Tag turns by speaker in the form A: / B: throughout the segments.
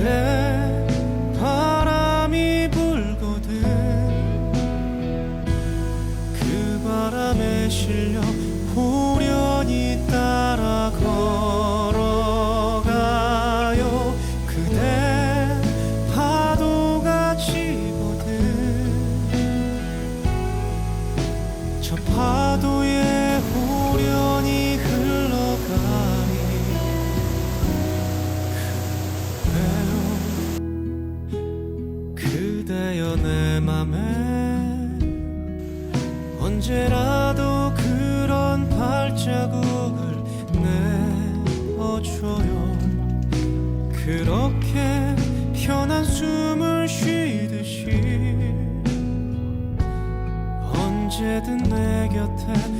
A: 그 언제라도 그런 발자국을 내어줘요. 그렇게 편한 숨을 쉬듯이 언제든 내 곁에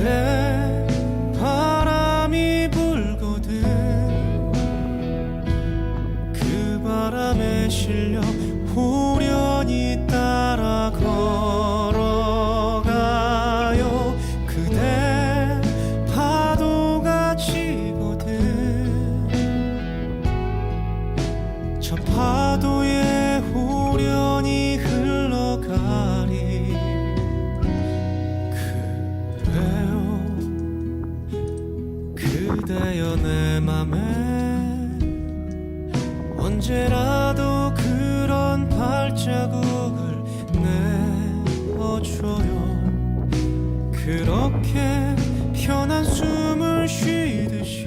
A: 그 그렇게 편한 숨을 쉬듯이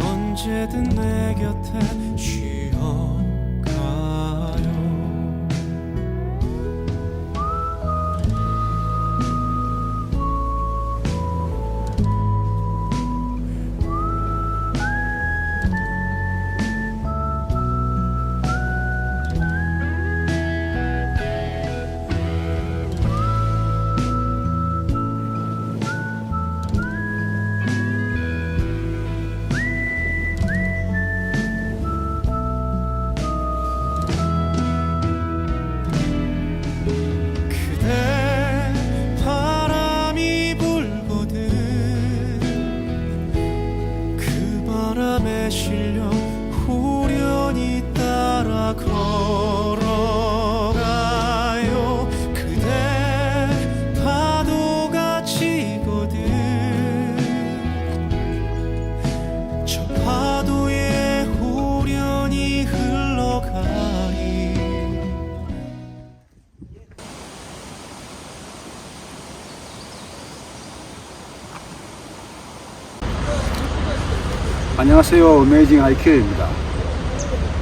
A: 언제든 내 곁에 쉬 바람에 실려
B: 안녕하세요. 어메이징 하이큐입니다.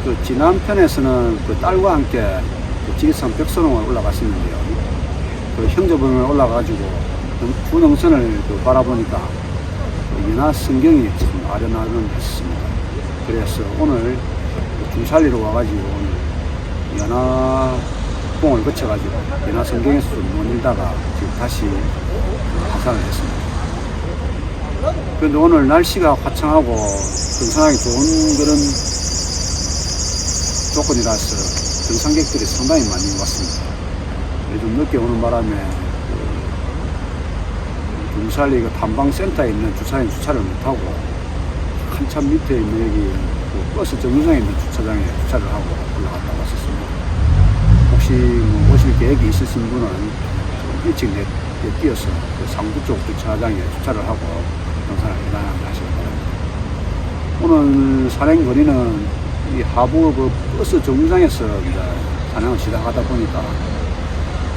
B: 그 지난 편에서는 그 딸과 함께 그 지리산 벽선홍을 올라갔었는데요. 그 형제분을 올라가지고 주능선을 그 바라보니까 그 연화 성경이 참 아련아련했습니다. 그래서 오늘 그 중살리로 와가지고 오늘 연화봉을 거쳐가지고 연화 성경에서 좀 논일다가 지금 다시 그 하산을 했습니다. 그런데 오늘 날씨가 화창하고 등산하기 좋은 그런 조건이라서 등산객들이 상당히 많이 왔습니다. 요즘 늦게 오는 바람에 그 등산리 그 탐방센터에 있는 주차장에 주차를 못하고 한참 밑에 있는 여기 그 버스 정류장에 있는 주차장에 주차를 하고 올라갔다 왔었습니다. 혹시 뭐 오실 계획이 있으신 분은 좀 일찍 뛰어서 그 상부 쪽 주차장에 주차를 하고 등산을 일어나게 하시기 바랍니다. 오늘 산행 거리는 이 하부 그 버스 정류장에서 이제 산행을 시작하다 보니까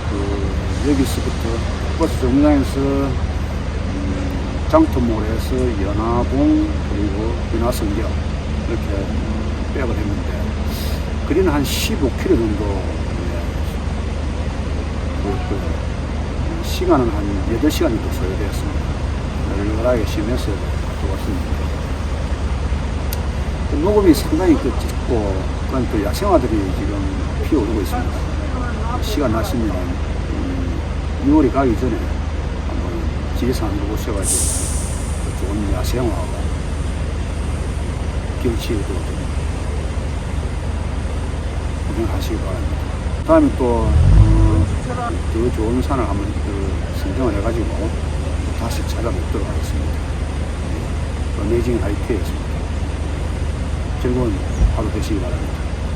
B: 그 여기서부터 버스 정류장에서 음, 장터몰에서 연화봉 그리고 연화성경 이렇게 빼고 했는데 거리는 한 15km 정도 예, 그, 그 시간은 한 8시간 정도 소요되었습니다. 널널하게 쉬면서 좋았습니다. 그 녹음이 상당히 그 짙고, 또 야생화들이 지금 피어오르고 있습니다. 시간 나시면, 음, 6월이 가기 전에 한번 지리산으로 오셔가지고 그 좋은 야생화하고 경치에도 좀 구경하시기 바랍니다. 다음에 또, 어, 더 좋은 산을 한번 그 선정을 해가지고 또 다시 찾아뵙도록 하겠습니다. 네. 어메이징 하이트였습니다. 즐거운 하루 되시기 바랍니다.